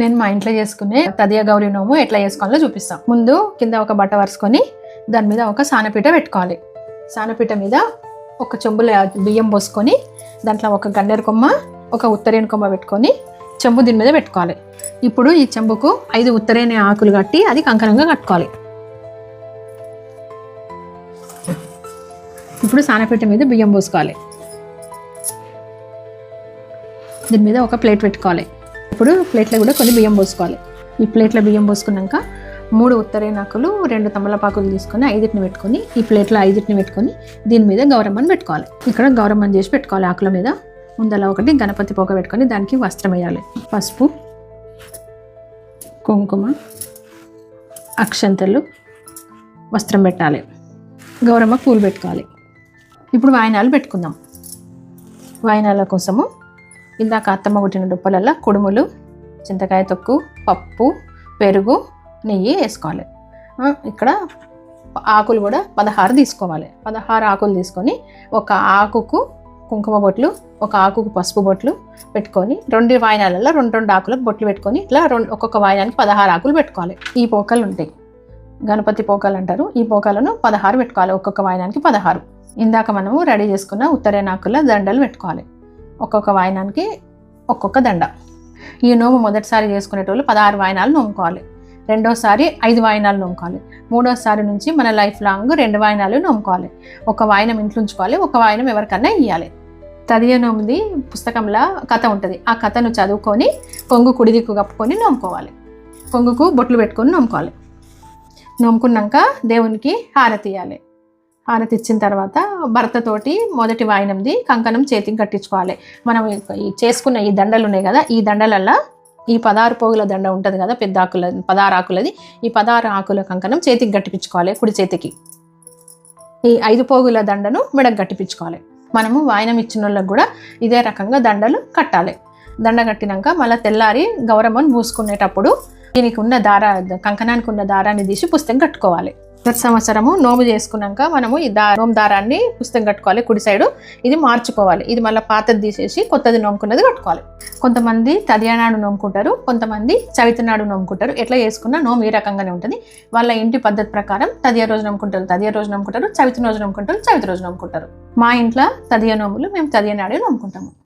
నేను మా ఇంట్లో చేసుకునే తదియ గౌరీ నోము ఎట్లా చేసుకోవాలో చూపిస్తాం. ముందు కింద ఒక బట్ట వరుసుకొని దాని మీద ఒక సానపీట పెట్టుకోవాలి. సానపీట మీద ఒక చెంబుల బియ్యం పోసుకొని దాంట్లో ఒక గండెర కొమ్మ ఒక ఉత్తరేణి కొమ్మ పెట్టుకొని చెంబు దీని మీద పెట్టుకోవాలి. ఇప్పుడు ఈ చెంబుకు ఐదు ఉత్తరేణి ఆకులు కట్టి అది కంకణంగా కట్టుకోవాలి. ఇప్పుడు సానపీట మీద బియ్యం పోసుకోవాలి. దీని మీద ఒక ప్లేట్ పెట్టుకోవాలి. ఇప్పుడు ప్లేట్లో కూడా కొన్ని బియ్యం పోసుకోవాలి. ఈ ప్లేట్లో బియ్యం పోసుకున్నాక మూడు ఉత్తరేనాకులు రెండు తమలపాకులు తీసుకొని ఐదుటిని పెట్టుకొని ఈ ప్లేట్లో ఐదుటిని పెట్టుకొని దీని మీద గౌరమ్మని పెట్టుకోవాలి. ఇక్కడ గౌరమ్మని చేసి పెట్టుకోవాలి ఆకుల మీద. ముందల ఒకటి గణపతి పోక పెట్టుకొని దానికి వస్త్రం వేయాలి. పసుపు కుంకుమ అక్షంతలు వస్త్రం పెట్టాలి. గౌరమ్మ పూలు పెట్టుకోవాలి. ఇప్పుడు వాయినాలు పెట్టుకుందాం. వాయినాల కోసము ఇందాక అత్తమ్మ కొట్టిన దుప్పలల్లో కుడుములు చింతకాయ తొక్కు పప్పు పెరుగు నెయ్యి వేసుకోవాలి. ఇక్కడ ఆకులు కూడా పదహారు తీసుకోవాలి. పదహారు ఆకులు తీసుకొని ఒక ఆకుకు కుంకుమ బొట్లు ఒక ఆకుకు పసుపు బొట్లు పెట్టుకొని రెండు వాయినాలలో రెండు రెండు ఆకులకు బొట్లు పెట్టుకొని ఇట్లా రెండు ఒక్కొక్క వాయినానికి పదహారు ఆకులు పెట్టుకోవాలి. ఈ పోకలు ఉంటాయి. గణపతి పోకలు అంటారు. ఈ పోకలను పదహారు పెట్టుకోవాలి. ఒక్కొక్క వాయినానికి పదహారు. ఇందాక మనము రెడీ చేసుకున్న ఉత్తరేనాకుల దండలు పెట్టుకోవాలి. ఒక్కొక్క వాయినానికి ఒక్కొక్క దండ. ఈ నోము మొదటిసారి చేసుకునేటోళ్ళు పదహారు వాయినాలు నోముకోవాలి. రెండోసారి ఐదు వాయినాలు నోముకోవాలి. మూడోసారి నుంచి మన లైఫ్ లాంగ్ రెండు వాయినాలు నోముకోవాలి. ఒక వాయినం ఇంట్లో ఉంచుకోవాలి ఒక వాయినం ఎవరికన్నా ఇవ్వాలి తదియ నోముది పుస్తకంలో కథ ఉంటుంది. ఆ కథను చదువుకొని కొంగు కుడిదిక్కు కప్పుకొని నోముకోవాలి. కొంగుకు బొట్లు పెట్టుకొని నోముకోవాలి. నోముకున్నాక దేవునికి హారతి ఇవ్వాలి హారతి ఇచ్చిన తర్వాత భర్తతోటి మొదటి వాయినంది కంకణం చేతికి కట్టించుకోవాలి. మనం ఈ- చేసుకున్న ఈ దండలు ఉన్నాయి కదా ఈ దండలల్లో ఈ పదహారు పోగుల దండ ఉంటుంది కదా పెద్ద ఆకుల పదహారు ఆకులది ఈ పదహారు ఆకుల కంకణం చేతికి గట్టిపించుకోవాలి కుడి చేతికి. ఈ ఐదు పోగుల దండను మెడకు గట్టిపించుకోవాలి మనము వాయినం ఇచ్చిన వాళ్ళకి కూడా ఇదే రకంగా దండలు కట్టాలి. దండ కట్టినాక మళ్ళీ తెల్లారి గౌరమ్మను పూసుకునేటప్పుడు దీనికి ఉన్న దారా కంకణానికి ఉన్న దారాన్ని తీసి పుస్తకం కట్టుకోవాలి. ప్రతి సంవత్సరము నోము చేసుకున్నాక మనము ఈ దా నోము దారాన్ని పుస్తకం కట్టుకోవాలి కుడి సైడు. ఇది మార్చుకోవాలి. ఇది మళ్ళీ పాతది తీసేసి కొత్తది నోముకున్నది కట్టుకోవాలి. కొంతమంది తదియానాడు నోముకుంటారు కొంతమంది చవితి నాడు నోముకుంటారు. ఎట్లా చేసుకున్నా నోము ఈ రకంగానే ఉంటుంది. వాళ్ళ ఇంటి పద్ధతి ప్రకారం తదియ రోజు నమ్ముకుంటారు తదియ రోజు నమ్ముకుంటారు చవితి రోజు నమ్ముకుంటారు చవితి రోజు నమ్ముకుంటారు మా ఇంట్లో తదియ నోములు మేము తదియ నాడే నమ్ముకుంటాము